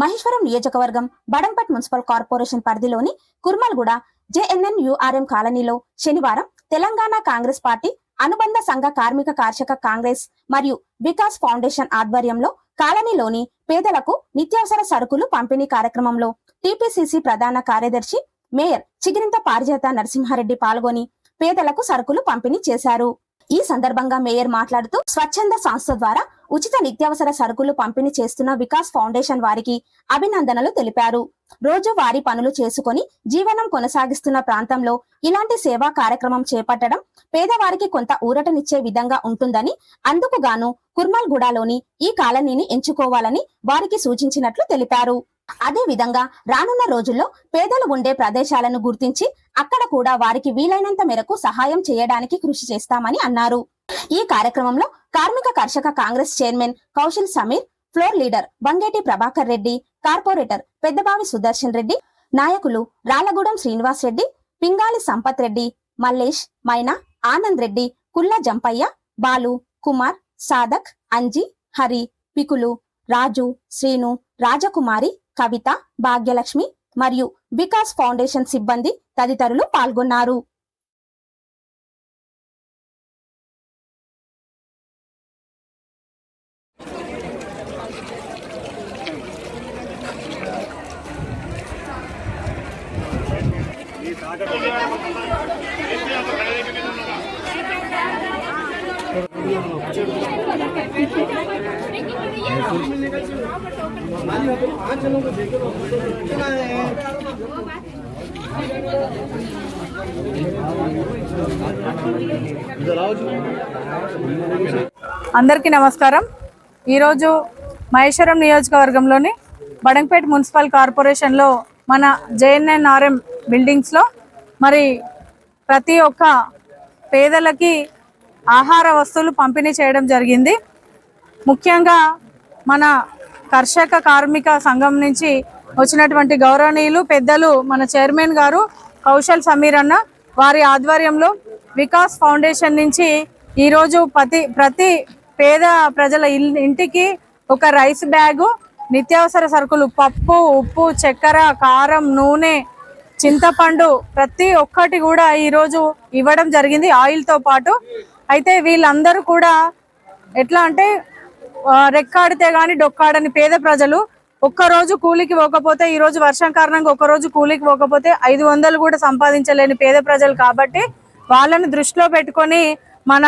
మహేశ్వరం నియోజకవర్గం బడంపట్ municipal corporation పరిధిలోని Kurmalguda JNNURM కాలనీలో శనివారం తెలంగాణ కాంగ్రెస్ పార్టీ అనుబంధ సంఘ కార్మిక కార్షక కాంగ్రెస్ మరియు వికాస్ ఫౌండేషన్ ఆధ్వర్యంలో కాలనీలోని పేదలకు నిత్యావసర సరుకులు పంపిణీ కార్యక్రమంలో టిపిసిసి ప్రధాన కార్యదర్శి మేయర్ చిగిరింత పారిజాత నరసింహారెడ్డి పాల్గొని పేదలకు సరుకులు పంపిణీ చేశారు. ఈ సందర్భంగా మేయర్ మాట్లాడుతూ స్వచ్ఛంద సంస్థ ద్వారా ఉచిత నిత్యావసర సరుకులు పంపిణీ చేస్తున్న వికాస్ ఫౌండేషన్ వారికి అభినందనలు తెలిపారు. రోజు వారి పనులు చేసుకొని జీవనం కొనసాగిస్తున్న ప్రాంతంలో ఇలాంటి సేవా కార్యక్రమం చేపట్టడం పేదవారికి కొంత ఊరటనిచ్చే విధంగా ఉంటుందని అందుకు గాను కుర్మల్గూడలోని ఈ కాలనీని ఎంచుకోవాలని వారికి సూచించినట్లు తెలిపారు. అదే విధంగా రానున్న రోజుల్లో పేదలు ఉండే ప్రదేశాలను గుర్తించి అక్కడ కూడా వారికి వీలైనంత మేరకు సహాయం చేయడానికి కృషి చేస్తామని అన్నారు. ఈ కార్యక్రమంలో కార్మిక కర్షక Congress chairman Kaushal Sameer floor leader Vangeti Prabhakar Reddy corporator Peddabavi Sudarshan Reddy నాయకులు రాళ్ళగూడెం శ్రీనివాస్ రెడ్డి పింగాలి సంపత్ రెడ్డి మల్లేష్ మైనా ఆనంద్ రెడ్డి కుల్ల జంపయ్య బాలు కుమార్ సాధక్ అంజి హరి పికులు రాజు శ్రీను రాజకుమారి కవిత భాగ్యలక్ష్మి మరియు వికాస్ ఫౌండేషన్ సిబ్బంది తదితరులు పాల్గొన్నారు. అందరికీ నమస్కారం. ఈరోజు మహేశ్వరం నియోజకవర్గంలోని బడంపేట మున్సిపల్ కార్పొరేషన్లో మన జేఎన్ఎన్ఆర్ఎం బిల్డింగ్స్లో మరి ప్రతి ఒక్క పేదలకి ఆహార వస్తువులు పంపిణీ చేయడం జరిగింది. ముఖ్యంగా మన కర్షక కార్మిక సంఘం నుంచి వచ్చినటువంటి గౌరవనీయులు పెద్దలు మన చైర్మన్ గారు కౌశల్ సమీర్ అన్న వారి ఆధ్వర్యంలో వికాస్ ఫౌండేషన్ నుంచి ఈరోజు ప్రతి ప్రతి పేద ప్రజల ఇంటికి ఒక రైస్ బ్యాగు నిత్యావసర సరుకులు పప్పు ఉప్పు చక్కెర కారం నూనె చింతపండు ప్రతి ఒక్కటి కూడా ఈరోజు ఇవ్వడం జరిగింది ఆయిల్తో పాటు. అయితే వీళ్ళందరూ కూడా ఎట్లా అంటే రెక్కాడితే కానీ డొక్కాడని పేద ప్రజలు ఒక్కరోజు కూలికి పోకపోతే ఈ రోజు వర్షం కారణంగా ఒక్కరోజు కూలికి పోకపోతే ఐదు వందలు కూడా సంపాదించలేని పేద ప్రజలు కాబట్టి వాళ్ళని దృష్టిలో పెట్టుకొని మన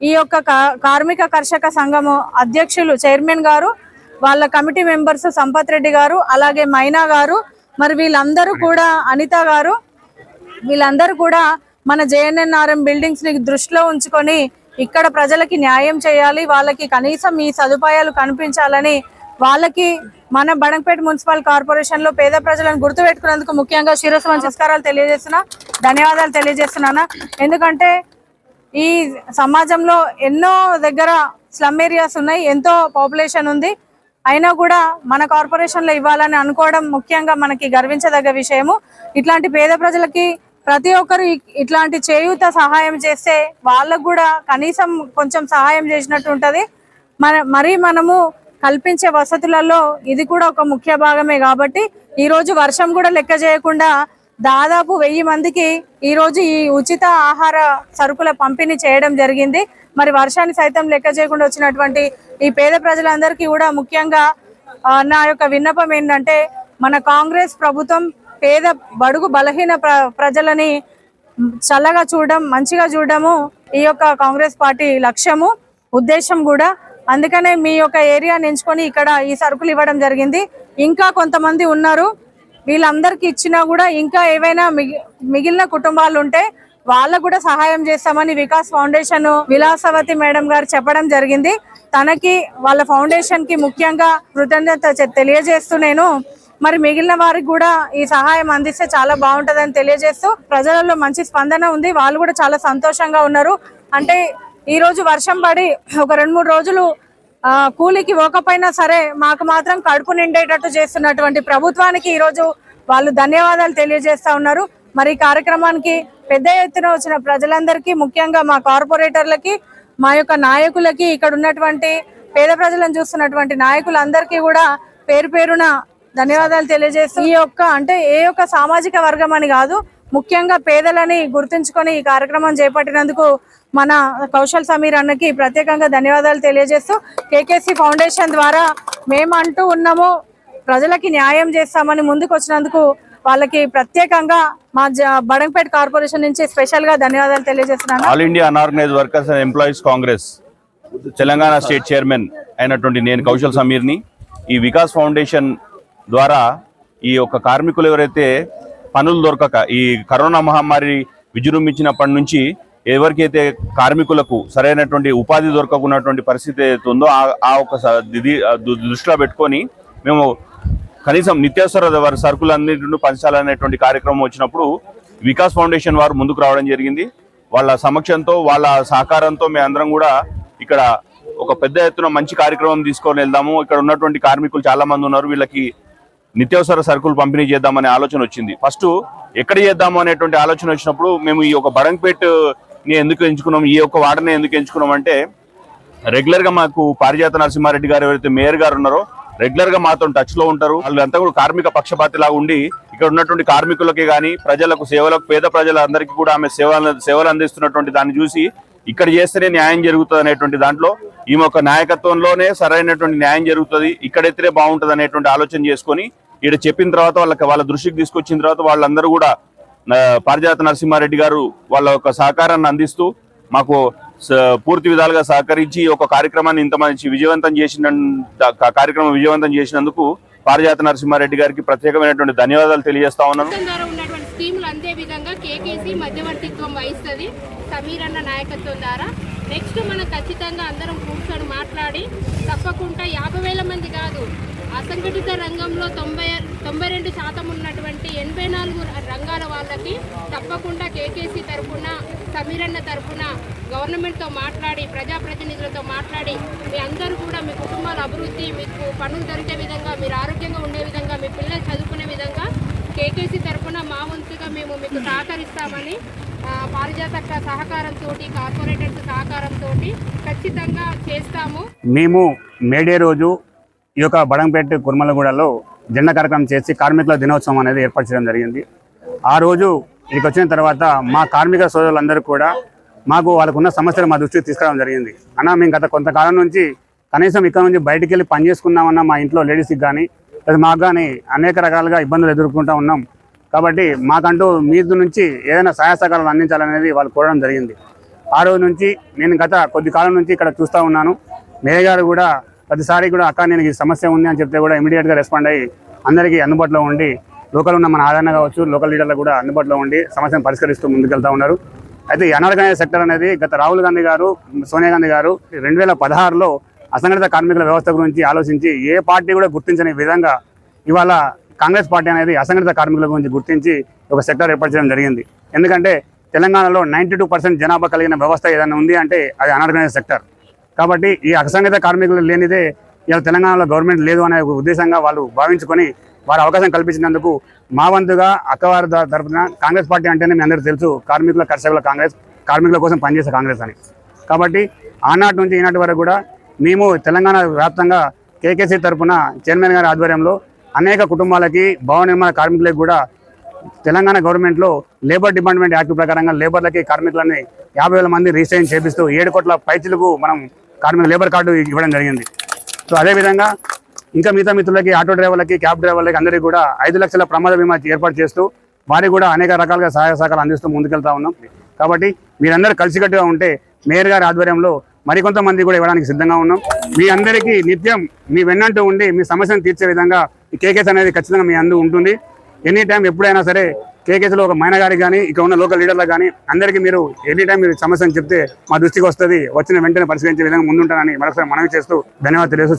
ఈ యొక్క కా- కార్మిక కర్షక సంఘము అధ్యక్షులు చైర్మన్ గారు వాళ్ళ కమిటీ మెంబర్స్ సంపత్ రెడ్డి గారు అలాగే మైనా గారు మరి వీళ్ళందరూ కూడా అనిత గారు వీళ్ళందరూ కూడా మన జేఎన్ఎన్ఆర్ఎం బిల్డింగ్స్ని దృష్టిలో ఉంచుకొని ఇక్కడ ప్రజలకి న్యాయం చేయాలి వాళ్ళకి కనీసం ఈ సదుపాయాలు కనిపించాలని వాళ్ళకి మన బడంపేట మున్సిపల్ కార్పొరేషన్లో పేద ప్రజలను గుర్తుపెట్టుకున్నందుకు ముఖ్యంగా శిరస్సు నమస్కారాలు తెలియజేస్తున్నా ధన్యవాదాలు తెలియజేస్తున్నాను. ఎందుకంటే ఈ సమాజంలో ఎన్నో దగ్గర స్లమ్ ఏరియాస్ ఉన్నాయి ఎంతో పాపులేషన్ ఉంది. అయినా కూడా మన కార్పొరేషన్లో ఇవ్వాలని అనుకోవడం ముఖ్యంగా మనకి గర్వించదగ్గ విషయము. ఇట్లాంటి పేద ప్రజలకి ప్రతి ఒక్కరు ఇట్లాంటి చేయూత సహాయం చేస్తే వాళ్ళకు కూడా కనీసం కొంచెం సహాయం చేసినట్టు ఉంటది. మన మరి మనము కల్పించే వసతులలో ఇది కూడా ఒక ముఖ్య భాగమే కాబట్టి ఈ రోజు వర్షం కూడా లెక్క చేయకుండా దాదాపు వెయ్యి మందికి ఈరోజు ఈ ఉచిత ఆహార సరుకుల పంపిణీ చేయడం జరిగింది. మరి వర్షాన్ని సైతం లెక్క చేయకుండా వచ్చినటువంటి ఈ పేద ప్రజలందరికీ కూడా ముఖ్యంగా నా యొక్క విన్నపం ఏంటంటే మన కాంగ్రెస్ ప్రభుత్వం పేద బడుగు బలహీన ప్ర ప్రజలని చల్లగా చూడడం మంచిగా చూడడము ఈ యొక్క కాంగ్రెస్ పార్టీ లక్ష్యము ఉద్దేశం కూడా. అందుకనే మీ యొక్క ఏరియాని ఎంచుకొని ఇక్కడ ఈ సరుకులు ఇవ్వడం జరిగింది. ఇంకా కొంతమంది ఉన్నారు. వీళ్ళందరికీ ఇచ్చినా కూడా ఇంకా ఏవైనా మిగి- మిగిలిన కుటుంబాలు ఉంటే వాళ్ళకు కూడా సహాయం చేస్తామని వికాస్ ఫౌండేషన్ విలాసవతి మేడం గారు చెప్పడం జరిగింది. తనకి వాళ్ళ ఫౌండేషన్కి ముఖ్యంగా కృతజ్ఞత తెలియజేస్తూ నేను మరి మిగిలిన వారికి కూడా ఈ సహాయం అందిస్తే చాలా బాగుంటుందని తెలియజేస్తూ ప్రజలలో మంచి స్పందన ఉంది. వాళ్ళు కూడా చాలా సంతోషంగా ఉన్నారు. అంటే ఈ రోజు వర్షం పడి ఒక రెండు మూడు రోజులు కూలికి ఇవ్వకపోయినా సరే మాకు మాత్రం కడుపు నిండేటట్టు చేస్తున్నటువంటి ప్రభుత్వానికి ఈ రోజు వాళ్ళు ధన్యవాదాలు తెలియజేస్తా ఉన్నారు. మరి కార్యక్రమానికి పెద్ద ఎత్తున వచ్చిన ప్రజలందరికీ ముఖ్యంగా మా కార్పొరేటర్లకి మా యొక్క నాయకులకి ఇక్కడ ఉన్నటువంటి పేద ప్రజలను చూస్తున్నటువంటి నాయకులందరికీ కూడా పేరు పేరున ధన్యవాదాలు తెలియజేస్తూ ఈ యొక్క అంటే ఏ యొక్క సామాజిక వర్గం అని కాదు ముఖ్యంగా పేదలని గుర్తుంచుకొని ఈ కార్యక్రమం చేపట్టినందుకు మన కౌశల్ సమీర్ అన్నకి ప్రత్యేకంగా ధన్యవాదాలు తెలియజేస్తూ కేకేసి ఫౌండేషన్ ద్వారా మేము అంటూ ఉన్నాము ప్రజలకి న్యాయం చేస్తామని ముందుకు వచ్చినందుకు వాళ్ళకి ప్రత్యేకంగా మా జ- బడంపేట కార్పొరేషన్ నుంచి స్పెషల్గా ధన్యవాదాలు తెలియజేస్తున్నాను. All India unorganise workers and employees Congress Telangana state chairman అయినటువంటి నేను కౌశల్ సమీర్ని ఈ వికాస్ ఫౌండేషన్ ద్వారా ఈ యొక్క కార్మికులు ఎవరైతే పనులు దొరకక ఈ కరోనా మహమ్మారి విజృంభించినప్పటి నుంచి ఎవరికైతే కార్మికులకు సరైనటువంటి ఉపాధి దొరకకున్నటువంటి పరిస్థితి ఏదైతే ఉందో ఆ- ఒక స- దు- దృష్టిలో పెట్టుకొని మేము కనీసం నిత్యావసర సరుకులు సరుకులన్నింటిని పంచాలనేటువంటి కార్యక్రమం వచ్చినప్పుడు వికాస్ ఫౌండేషన్ వారు ముందుకు రావడం జరిగింది. వాళ్ళ సమక్షంతో వాళ్ళ సహకారంతో మేము అందరం కూడా ఇక్కడ ఒక పెద్ద ఎత్తున మంచి కార్యక్రమం తీసుకొని వెళ్దాము. ఇక్కడ ఉన్నటువంటి కార్మికులు చాలా మంది ఉన్నారు. వీళ్ళకి నిత్యావసర సరుకులు పంపిణీ చేద్దామనే ఆలోచన వచ్చింది. ఫస్ట్ ఎక్కడ చేద్దాము అనేటువంటి ఆలోచన వచ్చినప్పుడు మేము ఈ ఒక బడంపేట్ ఎందుకు ఎంచుకున్నాం? ఈ యొక్క వార్డుని ఎందుకు ఎంచుకున్నాం అంటే రెగ్యులర్గా మాకు పారిజాత నరసింహారెడ్డి గారు ఎవరైతే మేయర్ గారు ఉన్నారో రెగ్యులర్గా మాతో టచ్లో ఉంటారు. వాళ్ళంతా కూడా కార్మిక పక్షపాతి లాగా ఉండి ఇక్కడ ఉన్నటువంటి కార్మికులకి కానీ ప్రజలకు సేవలకు పేద ప్రజలందరికీ కూడా ఆమె సేవలు సేవలు అందిస్తున్నటువంటి దాన్ని చూసి ఇక్కడ చేస్తేనే న్యాయం జరుగుతుంది అనేటువంటి దాంట్లో ఈమె ఒక నాయకత్వంలోనే సరైనటువంటి న్యాయం జరుగుతుంది ఇక్కడైతేనే బాగుంటుంది అనేటువంటి ఆలోచన చేసుకొని ఇక్కడ చెప్పిన తర్వాత వాళ్ళకి వాళ్ళ దృష్టికి తీసుకొచ్చిన తర్వాత వాళ్ళందరూ కూడా పారిజాత నరసింహారెడ్డి గారు వాళ్ళ యొక్క సహకారాన్ని అందిస్తూ మాకు పూర్తి విధాలుగా సహకరించి ఒక కార్యక్రమాన్ని ఇంత మంచి విజయవంతం చేసిన కార్యక్రమం విజయవంతం చేసినందుకు పారిజాత నరసింహారెడ్డి గారికి ప్రత్యేకమైనటువంటి ధన్యవాదాలు తెలియజేస్తా ఉన్నాను. స్కీములు అందే విధంగా కేకేసీ మధ్యవర్తిత్వం వహిస్తుంది. సమీర్ అన్న నాయకత్వం ద్వారా. నెక్స్ట్ మనం ఖచ్చితంగా అందరం కూర్చొని మాట్లాడి తప్పకుండా యాభై వేల మంది కాదు అసంఘటిత రంగంలో తొంభై తొంభై రెండు శాతం ఉన్నటువంటి ఎనభై నాలుగు రంగాల వాళ్ళకి తప్పకుండా కేకేసీ తరఫున సమీరన్న తరఫున గవర్నమెంట్తో మాట్లాడి ప్రజాప్రతినిధులతో మాట్లాడి మీ అందరూ కూడా మీ కుటుంబాల అభివృద్ధి మీకు పనులు దొరికే విధంగా మీరు ఆరోగ్యంగా ఉండే విధంగా మీ పిల్లలు చదువుకునే విధంగా కేకేసీ తరఫున మా వంతుగా మేము మీకు సహకరిస్తామని పారిజాతక పారిజాత సహకారంతో కార్పొరేటర్స్ సహకారంతో ఖచ్చితంగా చేస్తాము. మేము మేడే రోజు ఈ యొక్క బడంపేట కుర్మలగూడలో జెండా కార్యక్రమం చేసి కార్మికుల దినోత్సవం అనేది ఏర్పాటు చేయడం జరిగింది. ఆ రోజు ఇక్కడికి వచ్చిన తర్వాత మా కార్మిక సోదరులందరూ కూడా మాకు వాళ్ళకున్న సమస్యలు మా దృష్టికి తీసుకురావడం జరిగింది. అన్న మేము గత కొంతకాలం నుంచి కనీసం ఇక్కడ నుంచి బయటికి వెళ్ళి పని చేసుకున్నామన్న మా ఇంట్లో లేడీస్కి కానీ లేదా మాకు కానీ అనేక రకాలుగా ఇబ్బందులు ఎదుర్కొంటూ ఉన్నాం. కాబట్టి మాకంటూ మీ నుంచి ఏదైనా సహాయ సహకారాలు అందించాలనేది వాళ్ళు కోరడం జరిగింది. ఆ రోజు నుంచి నేను గత కొద్ది కాలం నుంచి ఇక్కడ చూస్తూ ఉన్నాను. మేయర్ గారు కూడా ప్రతిసారి కూడా అక్క నేను ఈ సమస్య ఉంది అని చెప్తే కూడా ఇమీడియట్గా రెస్పాండ్ అయ్యి అందరికీ అందుబాటులో ఉండి లోకల్ ఉన్న మన ఆదరణ కావచ్చు లోకల్ లీడర్లకు కూడా అందుబాటులో ఉండి సమస్యను పరిష్కరిస్తూ ముందుకెళ్తా ఉన్నారు. అయితే ఈ అనార్గనైజ్ సెక్టర్ అనేది గత రాహుల్ గాంధీ గారు సోనియా గాంధీ గారు రెండు వేల పదహారులో అసంఘటిత కార్మికుల వ్యవస్థ గురించి ఆలోచించి ఏ పార్టీ కూడా గుర్తించని విధంగా ఇవాళ కాంగ్రెస్ పార్టీ అనేది అసంఘటిత కార్మికుల గురించి గుర్తించి ఒక సెక్టర్ ఏర్పాటు చేయడం జరిగింది. ఎందుకంటే తెలంగాణలో నైంటీ టూ పర్సెంట్ జనాభా కలిగిన వ్యవస్థ ఏదైనా ఉంది అంటే అది అనార్గనైజ్ సెక్టర్ కాబట్టి ఈ అసంఘిత కార్మికులు లేనిదే ఇలా తెలంగాణలో గవర్నమెంట్ లేదు అనే ఉద్దేశంగా వాళ్ళు భావించుకొని వారు అవకాశం కల్పించినందుకు మా వంతుగా అక్కవారి తరఫున తరపున కాంగ్రెస్ పార్టీ అంటేనే మీ అందరికీ తెలుసు కార్మికుల కర్షకుల కాంగ్రెస్ కార్మికుల కోసం పనిచేసే కాంగ్రెస్ అని. కాబట్టి ఆనాటి నుంచి ఈనాటి వరకు కూడా మేము తెలంగాణ వ్యాప్తంగా కేకేసీ తరపున చైర్మన్ గారి ఆధ్వర్యంలో అనేక కుటుంబాలకి భవన నిర్మాణ కార్మికులకు కూడా తెలంగాణ గవర్నమెంట్లో లేబర్ డిపార్ట్మెంట్ యాక్ట్ ప్రకారంగా లేబర్లకి కార్మికులని యాభై వేల మంది రిజిస్ట్రేషన్ చేపిస్తూ ఏడు కోట్ల పైచులకు మనం కార్మిక లేబర్ కార్డు ఇవ్వడం జరిగింది. సో అదేవిధంగా ఇంకా మిగతా మిత్రులకి ఆటో డ్రైవర్లకి క్యాబ్ డ్రైవర్లకి అందరికీ కూడా ఐదు లక్షల ప్రమాద బీమా ఏర్పాటు చేస్తూ వారికి కూడా అనేక రకాలుగా సహాయ సహకారాలు అందిస్తూ ముందుకెళ్తా ఉన్నాం. కాబట్టి మీరందరూ కలిసికట్టుగా ఉంటే మేయర్ గారి ఆధ్వర్యంలో మరికొంతమంది కూడా ఇవ్వడానికి సిద్ధంగా ఉన్నాం. మీ అందరికీ నిత్యం మీ వెన్నంటూ ఉండి మీ సమస్యను తీర్చే విధంగా ఈ కేకేస్ అనేది ఖచ్చితంగా మీ అందు ఉంటుంది. ఎనీ టైం ఎప్పుడైనా సరే కేకేసీలో ఒక మైన గారికి కానీ ఇక్కడ ఉన్న లోకల్ లీడర్లకు కానీ అందరికీ మీరు ఎనీ టైం మీరు సమస్యను చెప్తే మా దృష్టికి వస్తుంది వచ్చిన వెంటనే పరిష్కరించే విధంగా ముందుంటానని మరొకసారి మనవి చేస్తూ ధన్యవాదాలు తెలియజేస్తూ